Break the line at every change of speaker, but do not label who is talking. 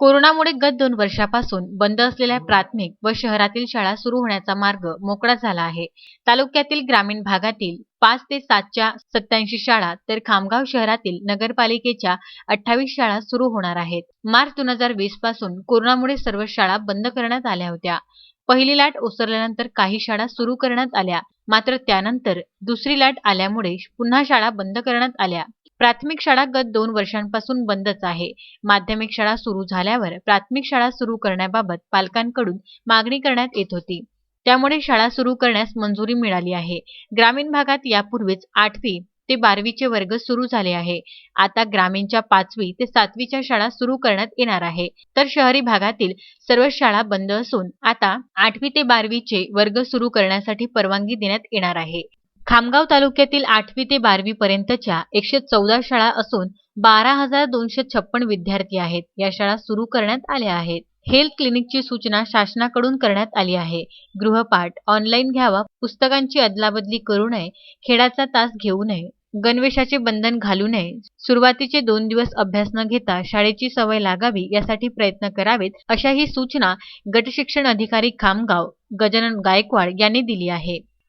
कोरोनामुळे गत दोन वर्षापासून बंद असलेल्या प्राथमिक व शहरातील शाळा सुरू होण्याचा मार्ग मोकळा झाला आहे. तालुक्यातील ग्रामीण भागातील पाच ते सातच्या सत्याऐंशी शाळा तर खामगाव शहरातील नगरपालिकेच्या अठ्ठावीस शाळा सुरू होणार आहेत. मार्च दोन हजार वीसपासून कोरोनामुळे सर्व शाळा बंद करण्यात आल्या होत्या. पहिली लाट ओसरल्यानंतर काही शाळा सुरू करण्यात आल्या. मात्र त्यानंतर दुसरी लाट आल्यामुळे पुन्हा शाळा बंद करण्यात आल्या. प्राथमिक शाळा गत दोन वर्षांपासून बंदच आहे. माध्यमिक शाळा सुरू झाल्यावर प्राथमिक शाळा सुरू करण्याबाबत पालकांकडून मागणी करण्यात येत होती. त्यामुळे शाळा सुरू करण्यास मंजुरी मिळाली आहे. ग्रामीण भागात यापूर्वीच आठवी ते बारावीचे वर्ग सुरू झाले आहे. आता ग्रामीणच्या पाचवी ते सातवीच्या शाळा सुरू करण्यात येणार आहे. तर शहरी भागातील सर्व शाळा बंद असून आता आठवी ते बारावीचे वर्ग सुरू करण्यासाठी परवानगी देण्यात येणार आहे. खामगाव तालुक्यातील आठवी ते बारावी पर्यंतच्या एकशे चौदा शाळा असून बारा हजार दोनशे छप्पन विद्यार्थी आहेत. या शाळा सुरू करण्यात आल्या आहेत. हेल्थ क्लिनिकची सूचना शासनाकडून करण्यात आली आहे. गृहपाठ ऑनलाईन घ्यावा पुस्तकांची अदलाबदली करू नये खेळाचा तास घेऊ नये गणवेशाचे बंधन घालू नये सुरुवातीचे दोन दिवस अभ्यास न घेता शाळेची सवय लागावी यासाठी प्रयत्न करावेत अशा ही सूचना गटशिक्षण अधिकारी खामगाव गजानन गायकवाड यांनी दिली आहे.